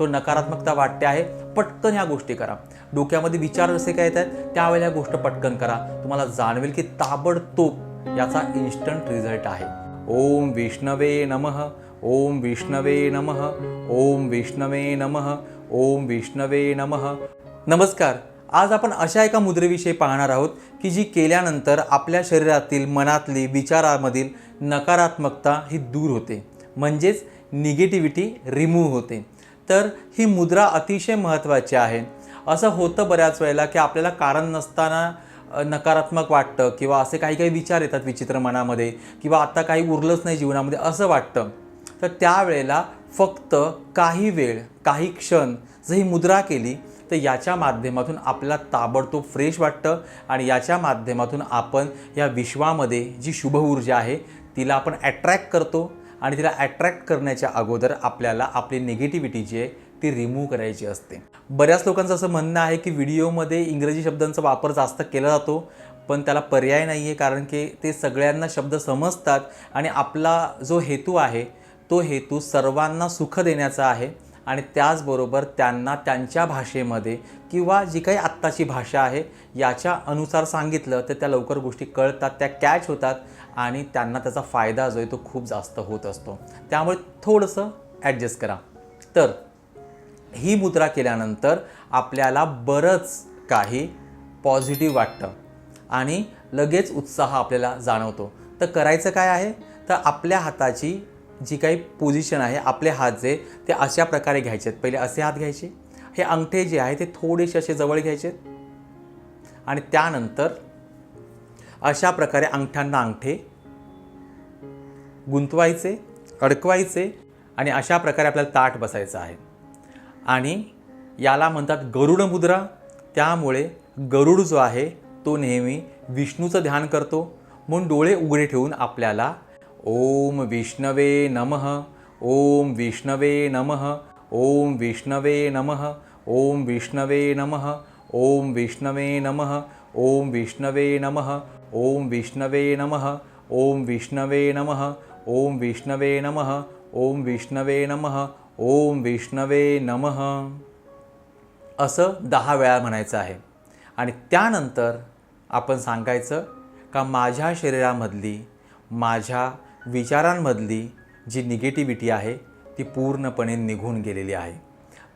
तो नकारात्मकता वाटते आहे पटकन ह्या गोष्टी करा. डोक्यामध्ये विचार जसे काय येत आहेत त्यावेळेला ह्या गोष्ट पटकन करा. तुम्हाला जाणवेल की ताबडतोब याचा इन्स्टंट रिझल्ट आहे. ओम विष्णवे नमः ओम विष्णवे नमः ओम विष्णवे नमः ओम विष्णवे नमः. नमस्कार. आज आपण अशा एका मुद्रेविषयी पाहणार आहोत की जी केल्यानंतर आपल्या शरीरातील मनातली विचारामधील नकारात्मकता ही दूर होते. म्हणजेच निगेटिव्हिटी रिमूव्ह होते. तर ही मुद्रा अतिशय महत्त्वाची आहे. असं होतं बऱ्याच वेळेला की आपल्याला कारण नसताना नकारात्मक वाटतं किंवा असे काही काही विचार येतात विचित्र मनामध्ये किंवा आता काही उरलंच नाही जीवनामध्ये असं वाटतं. तर त्यावेळेला फक्त काही वेळ काही क्षण जर ही मुद्रा केली तर याच्या माध्यमातून आपल्याला ताबडतोब फ्रेश वाटतं आणि याच्या माध्यमातून आपण या विश्वामध्ये जी शुभ ऊर्जा आहे तिला आपण ॲट्रॅक्ट करतो. आणि तिला ॲट्रॅक्ट करण्याच्या अगोदर आपल्याला आपली निगेटिव्हिटी जी आहे ती रिमूव्ह करायची असते. बऱ्याच लोकांचं असं म्हणणं आहे की व्हिडिओमध्ये इंग्रजी शब्दांचा वापर जास्त केला जातो पण त्याला पर्याय नाही आहे कारण की ते सगळ्यांना शब्द समजतात आणि आपला जो हेतू आहे तो हेतू सर्वांना सुख देण्याचा आहे आणि त्याचबरोबर त्यांना त्यांच्या भाषेमध्ये किंवा जी काही आत्ताची भाषा आहे याच्या अनुसार सांगितलं तर त्या लवकर गोष्टी कळतात त्या कॅच होतात आणि त्यांना त्याचा फायदा जो आहे तो खूप जास्त होत असतो. त्यामुळे थोडंसं ॲडजस्ट करा. तर ही मुद्रा केल्यानंतर आपल्याला बरंच काही पॉझिटिव्ह वाटतं. आणि लगेच उत्साह आपल्याला जाणवतो. तर करायचं काय आहे? तर आपल्या हाताची जी काही पोझिशन आहे आपले हात जे ते अशा प्रकारे घ्यायचे आहेत पहिले असे हात घ्यायचे. हे अंगठे जे आहे ते थोडेसे असे जवळ घ्यायचे आणि त्यानंतर अशा प्रकारे अंगठ्यांना अंगठे गुंतवायचे अडकवायचे आणि अशा प्रकारे आपल्याला ताट बसायचं आहे. आणि याला म्हणतात गरुड मुद्रा. त्यामुळे गरुड जो आहे तो नेहमी विष्णूचं ध्यान करतो. म्हणून डोळे उघडे ठेवून आपल्याला ओम विष्णवे नमः ओम विष्णवे नमः ओम विष्णवे नमः ओम विष्णवे नमः ओम विष्णवे नमः ओम विष्णवे नमः ओम विष्णवे नमः ओम विष्णवे नमः ओम विष्णवे नमः ओम विष्णवे नमः ओम विष्णवे नमः. असं दहा वेळा म्हणायचं आहे. आणि त्यानंतर आपण सांगायचं का माझ्या शरीरामधली माझ्या विचारांमधली जी निगेटिव्हिटी आहे ती पूर्णपणे निघून गेलेली आहे.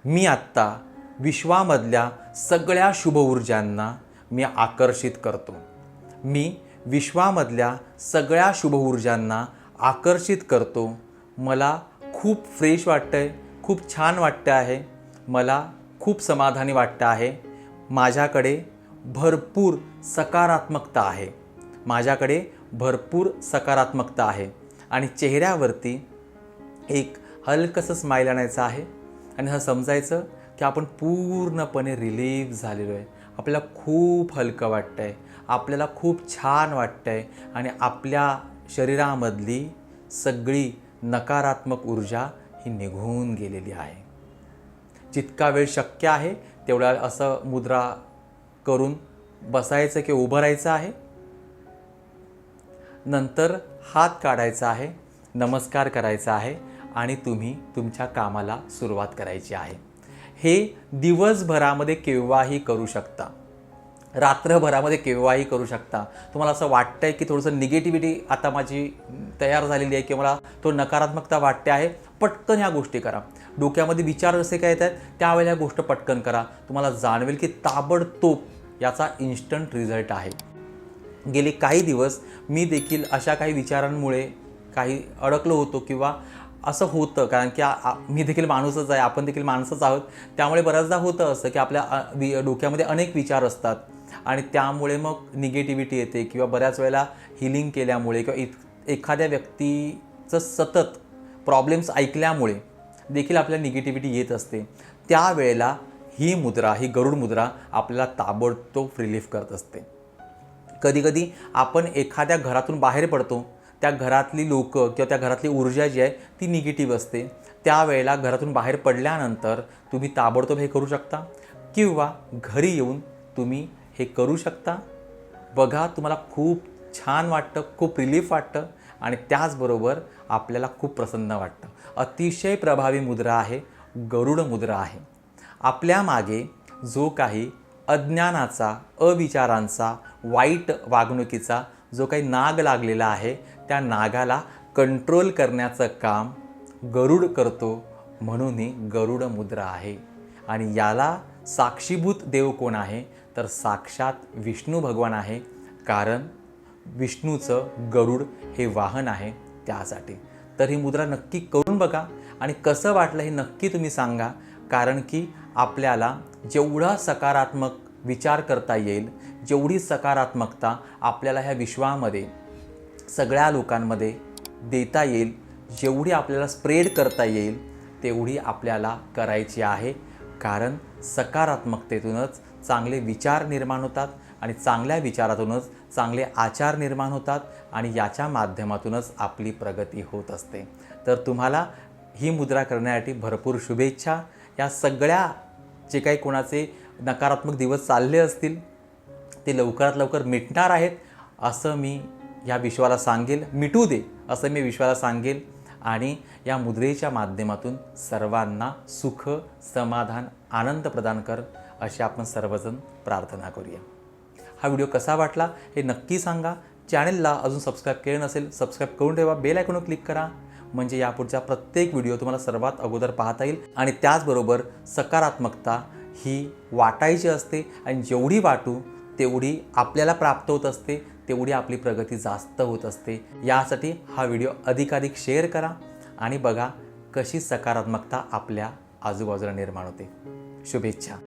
मी आत्ता विश्वामधल्या सगळ्या शुभ ऊर्जांना मी आकर्षित करतो. मी विश्वामधल्या सगळ्या शुभ ऊर्जांना आकर्षित करतो. मला खूप फ्रेश वाटतं आहे खूप छान वाटतं आहे. मला खूप समाधानी वाटतं आहे. माझ्याकडे भरपूर सकारात्मकता आहे. माझ्याकडे भरपूर सकारात्मकता आहे. आणि चेहऱ्यावरती एक हलकंसं स्माईल आणायचं आहे. आणि हा समजायचं की आपण पूर्णपणे रिलीफ झालेलो आहे. आपल्याला खूप हलकं वाटतं आहे आपल्याला खूप छान वाटतं आहे आणि आपल्या शरीरामधली सगळी नकारात्मक ऊर्जा ही निघून गेलेली आहे. जितका वेळ शक्य आहे तेवढा असं मुद्रा करून बसायचं किंवा उभं राहायचं आहे. नंतर हात काढायचा आहे नमस्कार करायचा आहे आणि तुम्ही तुमच्या कामाला सुरुवात करायची आहे. हे दिवसभरामध्ये केव्हाही करू शकता. रात्रभरामध्ये केव्हाही करू शकता. तुम्हाला असं वाटतंय की थोडंसं निगेटिव्हिटी आता माझी तयार झालेली आहे किंवा मला तो नकारात्मकता वाटते आहे पटकन ह्या गोष्टी करा. डोक्यामध्ये विचार जसे काय येत आहेत त्यावेळेला ह्या गोष्ट पटकन करा. तुम्हाला जाणवेल की ताबडतोब याचा इन्स्टंट रिझल्ट आहे. गेले काही दिवस मी देखील अशा काही विचारांमुळे काही अडकलो होतो किंवा असं होतं कारण की मी देखील माणूसच आहे आपण देखील माणसंच आहोत. त्यामुळे बऱ्याचदा होतं असं की आपल्या डोक्यामध्ये अनेक विचार असतात. आणि त्यामुळे मग निगेटिव्हिटी येते किंवा बऱ्याच वेळेला हिलिंग केल्यामुळे किंवा इत एखाद्या व्यक्तीचं सतत प्रॉब्लेम्स ऐकल्यामुळे देखील आपल्याला निगेटिव्हिटी येत असते. त्यावेळेला ही मुद्रा ही गरुड मुद्रा आपल्याला ताबडतोब रिलीफ करत असते. कधीकधी आपण एखाद्या घरातून बाहेर पडतो त्या घरातली लोकं किंवा त्या घरातली ऊर्जा जी आहे ती निगेटिव्ह असते. त्यावेळेला घरातून बाहेर पडल्यानंतर तुम्ही ताबडतोब हे करू शकता किंवा घरी येऊन तुम्ही हे करू शकता. बघा तुम्हाला खूप छान वाटतं खूप रिलीफ वाटतं आणि त्याचबरोबर आपल्याला खूप प्रसन्न वाटतं. अतिशय प्रभावी मुद्रा आहे गरुड मुद्रा आहे. आपल्या मागे जो काही अज्ञानाचा अविचारांचा वाईट वागणुकीचा जो काही नाग लागलेला आहे त्या नागाला कंट्रोल करण्याचं काम गरुड करतो म्हणून ही गरुड मुद्रा आहे. आणि याला साक्षीभूत देव कोण आहे? तर साक्षात विष्णू भगवान आहे कारण विष्णूचं गरुड हे वाहन आहे त्यासाठी. तर ही मुद्रा नक्की करून बघा आणि कसं वाटलं हे नक्की तुम्ही सांगा कारण की आपल्याला जेवढा सकारात्मक विचार करता येईल जेवढी सकारात्मकता आपल्याला ह्या विश्वामध्ये सगळ्या लोकांमध्ये देता येईल जेवढी आपल्याला स्प्रेड करता येईल तेवढी आपल्याला करायची आहे. कारण सकारात्मकतेतूनच चांगले विचार निर्माण होतात आणि चांगल्या विचारातूनच चांगले आचार निर्माण होतात आणि याच्या माध्यमातूनच आपली प्रगती होत असते. तर तुम्हाला ही मुद्रा करण्यासाठी भरपूर शुभेच्छा. या सगळ्या जे काही कोणाचे नकारात्मक दिवस चालले असतील ते लवकरात लवकर मिटणार आहेत असं मी या विश्वाला सांगेल. मिटू दे असं मी विश्वाला सांगेल. आणि या मुद्रेच्या माध्यमातून सर्वांना सुख समाधान आनंद प्रदान कर अशी आपण सर्वजण प्रार्थना करूया. हा व्हिडिओ कसा वाटला हे नक्की सांगा. चॅनलला अजून सबस्क्राईब केलं नसेल सबस्क्राईब करून ठेवा. बेल आयकॉनवर क्लिक करा. म्हणजे यापुढचा प्रत्येक व्हिडिओ तुम्हाला सर्वात अगोदर पाहता येईल. आणि त्याचबरोबर सकारात्मकता ही वाटायची असते. आणि जेवढी वाटू तेवढी आपल्याला प्राप्त होत असते तेवढी आपली प्रगती जास्त होत असते. यासाठी हा व्हिडिओ अधिकाधिक शेअर करा आणि बघा कशी सकारात्मकता आपल्या आजूबाजूला निर्माण होते. शुभेच्छा.